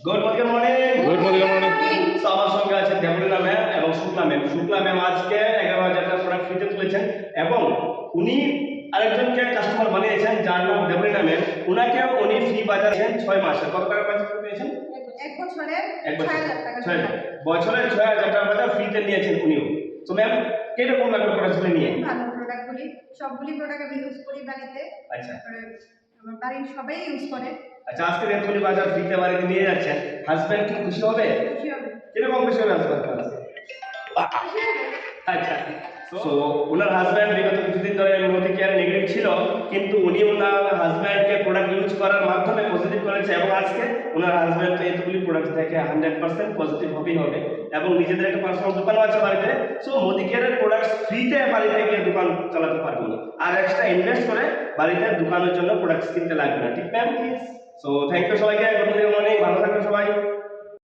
Good morning morning good morning morning তো আমার সঙ্গে আছে দেবলীনা ম্যাম এবং শুক্লা ম্যাম। শুক্লা ম্যাম আজকে এগারো হাজার টাকা প্রোডাক্ট ফ্রিতে তুলেছেন এবং উনি আরেকজনকে কাস্টমার বানিয়েছেন যার নাম দেবলীনা ম্যাম। উনাকেও উনি ফ্রি বাজাচ্ছেন ছয় মাসে। কত টাকা পয়সা পেয়েছেন এক বছরে এক বছর। বছরে ছয় হাজার টাকা বাজার ফ্রিতে নিয়েছেন উনিও। তো ম্যাম কীরকম লাগল প্রোডাক্টগুলো নিয়ে? ভালো প্রোডাক্টগুলি সবগুলি প্রোডাক্ট আমি ইউজ করি বাড়িতে। আচ্ছা। আমার বাড়ির সবাই ইউজ করে। আচ্ছা আজকে রেতগুলি বাজার ফ্রিতে বাড়িতে নিয়ে যাচ্ছেন হাজব্যান্ড কি খুশি হবে? খুশি হবে। কীরকম খুশি হবে হাজব্যান্ড আচ্ছা তো ওনার হাজব্যান্ড বিগত কিছুদিন ধরে মোদি কেয়ার নেগেটিভ ছিল কিন্তু উনি ওনার হাজব্যান্ডকে প্রোডাক্ট ইউজ করার মাধ্যমে পজিটিভ করেছে এবং আজকে ওনার হাজব্যান্ড এতগুলি প্রোডাক্ট থেকে হান্ড্রেড পার্সেন্ট পজিটিভ হবেই হবে এবং নিজেদের একটা পার্সোনাল দোকানও আছে বাড়িতে। সো মোদি কেয়ারের প্রোডাক্ট ফ্রিতে বাড়িতে গিয়ে দোকান চালাতে পারব না আর এক্সট্রা ইনভেস্ট করে বাড়িতে দোকানের জন্য প্রোডাক্ট কিনতে লাগবে না। ঠিক ম্যাম সো থ্যাংক ইউ সবাইকে